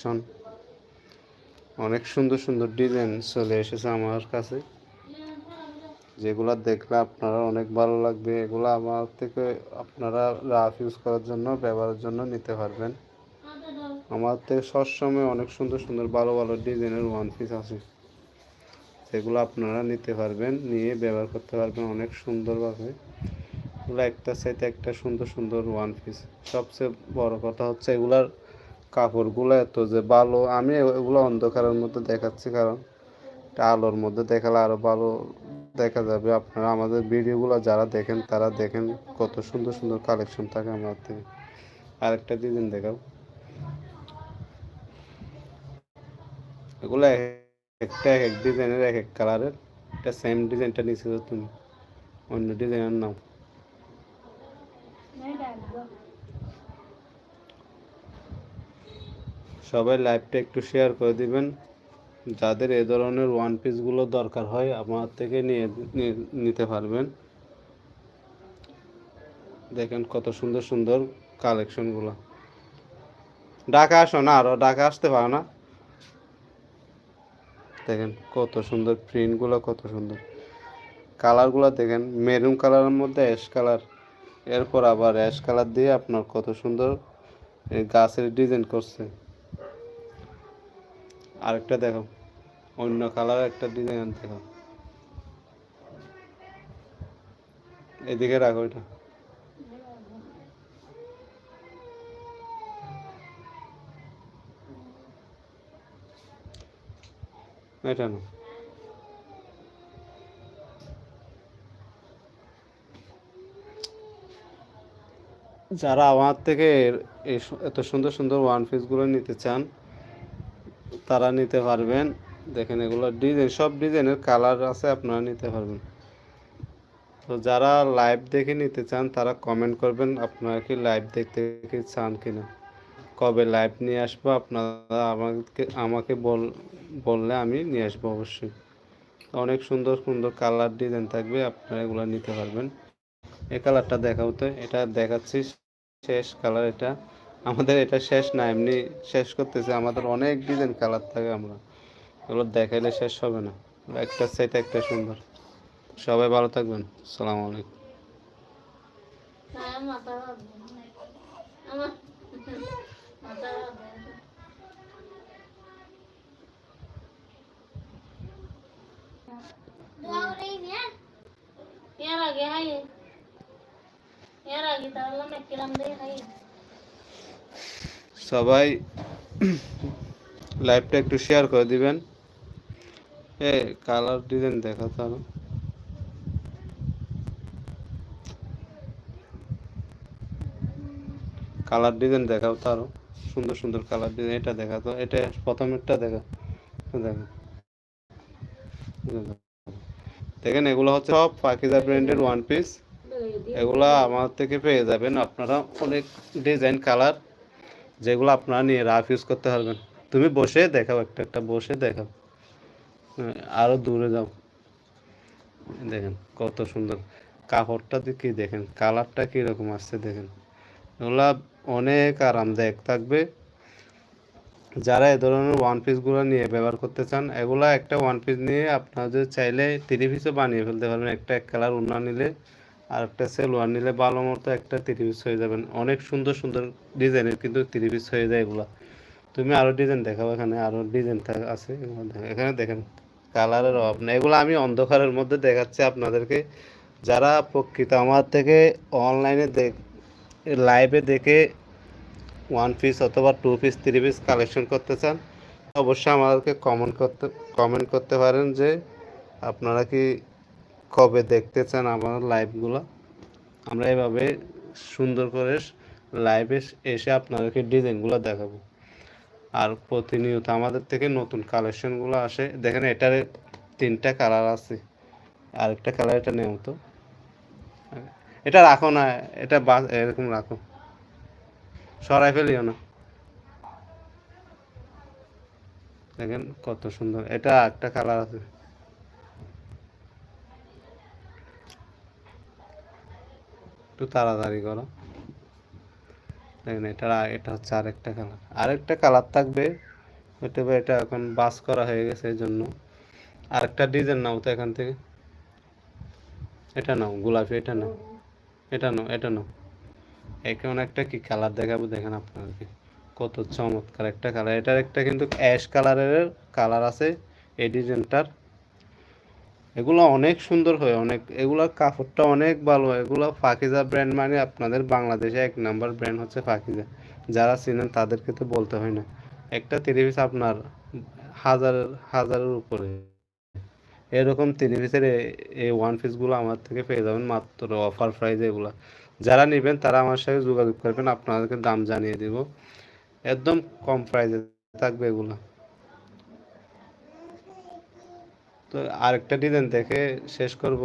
Collection অনেক সুন্দর সুন্দর ডিজাইন চলে এসেছে আমার কাছে। যেগুলো দেখলে আপনারা অনেক ভালো লাগবে, এগুলো আমার থেকে আপনারা রাফ ইউজ করার জন্য, ব্যবহারের জন্য নিতে পারবেন। আমার থেকে সবসময় অনেক সুন্দর সুন্দর ভালো ভালো ডিজাইনের ওয়ান পিস আছে। সেগুলো আপনারা নিতে পারবেন, নিয়ে ব্যবহার করতে পারবেন অনেক সুন্দরভাবে। এগুলো একটা সাইতে একটা সুন্দর সুন্দর ওয়ান পিস সবচেয়ে বড় কথা হচ্ছে এগুলার কাপড়গুলো এত যে ভালো আমি এগুলো অন্ধকারের মধ্যে দেখাচ্ছি, কারণ আলোর মধ্যে দেখালে আরও ভালো দেখা যাবে। আপনারা আমাদের ভিডিওগুলো যারা দেখেন, তারা দেখেন কত সুন্দর সুন্দর কালেকশন থাকে আমার থেকে। আরেকটা ডিজাইন দেখাও। এগুলো এক- একটা এক এক ডিজাইনের এক এক কালারের। এটা সেম ডিজাইনটা নিয়েছো তুমি, অন্য ডিজাইনের নাও। সবাই লাইভটা একটু শেয়ার করে দিবেন। যাদের এ ধরনের ওয়ান পিসগুলো দরকার হয়, আমার থেকে নিয়ে নিতে পারবেন। দেখেন কত সুন্দর সুন্দর কালেকশনগুলো ঢাকা আসো না আরও ঢাকা আসতে পারো না? দেখেন কত সুন্দর প্রিন্টগুলো কত সুন্দর। কালারগুলো দেখেন মেরুন কালারের মধ্যে অ্যাশ কালার এরপর আবার অ্যাশ কালার দিয়ে আপনার কত সুন্দর গাছের ডিজাইন করছে। আরেকটা দেখো। অন্য কালার একটা ডিজাইন দেখো। এদিকে রাখো এটা। এটা না যারা আমার থেকে এত সুন্দর সুন্দর ওয়ান পিসগুলো নিতে চান তারা নিতে পারবেন। দেখেন এগুলো ডিজাইন সব ডিজাইনের কালার আছে, আপনারা নিতে পারবেন। তো যারা লাইভ দেখে নিতে চান, তারা কমেন্ট করবেন, আপনারা কি লাইভ দেখতে কি চান কিনা। কবে লাইভ নিয়ে আসব, আপনারা আমাকে আমাকে বল, বললে আমি নিয়ে আসব অবশ্যই। অনেক সুন্দর সুন্দর কালার ডিজাইন থাকবে, আপনারা এগুলো নিতে পারবেন। এই কালারটা দেখাও তো, এটা দেখাচ্ছি, শেষ কালার এটা। আমাদের এটা শেষ না, এমনি শেষ করতেছে। আমাদের অনেক ডিজাইন কালার থাকে আমরা। এগুলো দেখাইলে শেষ হবে না। একটা সেট একটা সুন্দর। সবাই ভালো থাকবেন। সালাম আলাইকুম। মাথা আমার মাথা এর আগে হাই। এর আগে তাহলে আমি কিরাম দিয়ে হাই সবাই লাইভটা একটু শেয়ার করে দিবেন। এ কালার ডিজাইন দেখা তাহলে কালার ডিজাইন দেখাও তো আরও। সুন্দর সুন্দর কালার ডিজাইন এটা দেখা তো। এটা প্রথমেরটা দেখা দেখা দেখেন, এগুলো হচ্ছে সব পাকিজা ব্র্যান্ডের ওয়ান পিস এগুলা আমার থেকে পেয়ে যাবেন। আপনারা অনেক ডিজাইন কালার যেগুলো আপনারা নিয়ে রাফ ইউজ করতে পারবেন। তুমি বসে দেখাও একটা একটা বসে দেখাও। হ্যাঁ, আরও দূরে যাও। দেখেন কত সুন্দর। কাপড়টা কি দেখেন? কালারটা কীরকম আসছে দেখেন। এগুলা অনেক আরামদায়ক থাকবে। যারা এ ধরনের ওয়ান পিসগুলো নিয়ে ব্যবহার করতে চান এগুলা একটা ওয়ান পিস নিয়ে আপনারা যদি চাইলে থ্রি পিসও বানিয়ে ফেলতে পারবেন। একটা এক কালার উন্না নিলে। আর একটা সেলোয়ার নিলে ভালো মতো একটা থ্রি পিস হয়ে যাবেন। অনেক সুন্দর সুন্দর ডিজাইনের কিন্তু থ্রি পিস হয়ে যায় এগুলো। তুমি আরও ডিজাইন দেখাও এখানে আরও ডিজাইন আছে এখানে দেখেন কালারের অভাব নেই। এগুলো আমি অন্ধকারের মধ্যে দেখাচ্ছি আপনাদেরকে। যারা প্রকৃত আমার থেকে অনলাইনে দেখ লাইভে দেখে ওয়ান পিস অথবা two piece three piece collection করতে চান, অবশ্যই আমাদেরকে কমেন্ট করতে কমেন্ট করতে পারেন যে আপনারা কি কবে দেখতে চান আমার লাইভগুলো আমরা এভাবে সুন্দর করে লাইভে এসে আপনাদেরকে ডিজাইনগুলো দেখাবো। আর প্রতিনিয়ত আমাদের থেকে নতুন কালেকশনগুলো আসে। দেখেন, এটার তিনটা কালার আছে। আরেকটা কালার এটা নেও তো। এটা রাখো না, এটা বা- এরকম রাখো। সরাই ফেলিও না। দেখেন, কত সুন্দর। এটা একটা কালার আছে। একটু তাড়াতাড়ি করো। দেখেন, এটা এটা হচ্ছে আরেকটা কালার আরেকটা কালার থাকবে পারে এটা এখন বাস করা হয়ে গেছে এই জন্য আরেকটা ডিজাইন নাও তো এখান থেকে। এটা নাও, গোলাপি, এটা নাও। এটা নাও এটা নাও। এখন একটা কি কালার দেখাবো দেখেন আপনাদেরকে। কত চমৎকার একটা কালার এটার একটা কিন্তু অ্যাশ কালারের কালার আছে, এই ডিজাইনটার এগুলো অনেক সুন্দর হয়, অনেক এগুলোর কাপড়টা অনেক ভালো এগুলো ফাকিজা ব্র্যান্ড মানে আপনাদের বাংলাদেশে এক নাম্বার ব্র্যান্ড হচ্ছে ফাকিজা। যারা চিনেন তাদেরকে তো বলতে হয় না। একটা তিরি পিস আপনার হাজার, হাজারের উপরে। এরকম তিরি পিসের এই ওয়ান পিসগুলো আমার থেকে পেয়ে যাবেন মাত্র অফার প্রাইস এগুলো। যারা নেবেন তারা আমার সাথে যোগাযোগ করবেন, আপনাদেরকে দাম জানিয়ে দিব। একদম কম প্রাইসে থাকবে এগুলো। তো আরেকটা ডিজাইন দেখে শেষ করব।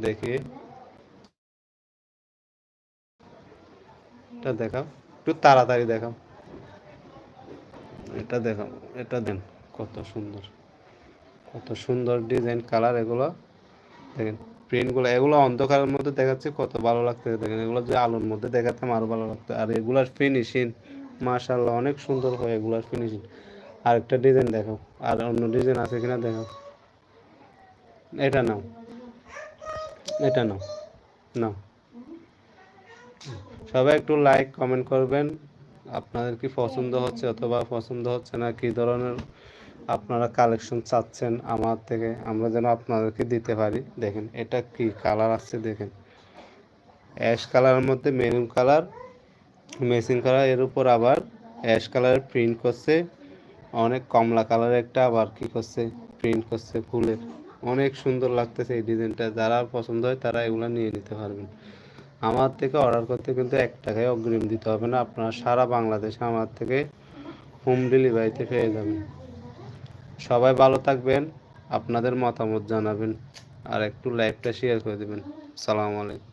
দেখি। এটা দেখাও। একটু তাড়াতাড়ি দেখাও। এটা দেখাও। এটা দেন, কত সুন্দর। কত সুন্দর ডিজাইন কালার এগুলো। দেখেন প্রিন্টগুলো এগুলো অন্ধকারের মধ্যে দেখাচ্ছে, কত ভালো লাগতে দেখেন, এগুলো যে আলোর মধ্যে দেখাতে আরও ভালো লাগতো। আর এগুলার ফিনিশিং মাশাল্লাহ অনেক সুন্দর হয় এগুলার ফিনিশিং আরেকটা ডিজাইন দেখাও। আর অন্য ডিজাইন আছে কিনা দেখাও। এটা নাও। এটা নাও। নাও। সবাই একটু লাইক কমেন্ট করবেন। আপনাদের কি পছন্দ হচ্ছে অথবা পছন্দ হচ্ছে না, কি ধরনের আপনারা কালেকশন চাচ্ছেন আমার থেকে, আমরা যেন আপনাদেরকে দিতে পারি। দেখেন, এটা কি কালার আসছে দেখেন। অ্যাশ কালারের মধ্যে মেরুন কালার মেসিং কালারের উপর আবার অ্যাশ কালারের প্রিন্ট করছে। অনেক কমলা কালারের একটা আবার কি করছে প্রিন্ট করছে ফুলের। অনেক সুন্দর লাগতেছে এই ডিজাইনটা। যারা পছন্দ হয় তারা এগুলো নিয়ে নিতে পারবেন। আমার থেকে অর্ডার করতে কিন্তু এক টাকায় অগ্রিম দিতে হবে না। আপনারা সারা বাংলাদেশে আমার থেকে হোম ডেলিভারিতে পেয়ে যাবেন। সবাই ভালো থাকবেন, আপনাদের মতামত জানাবেন আর একটু লাইভটা শেয়ার করে দেবেন। সালাম আলাইকুম।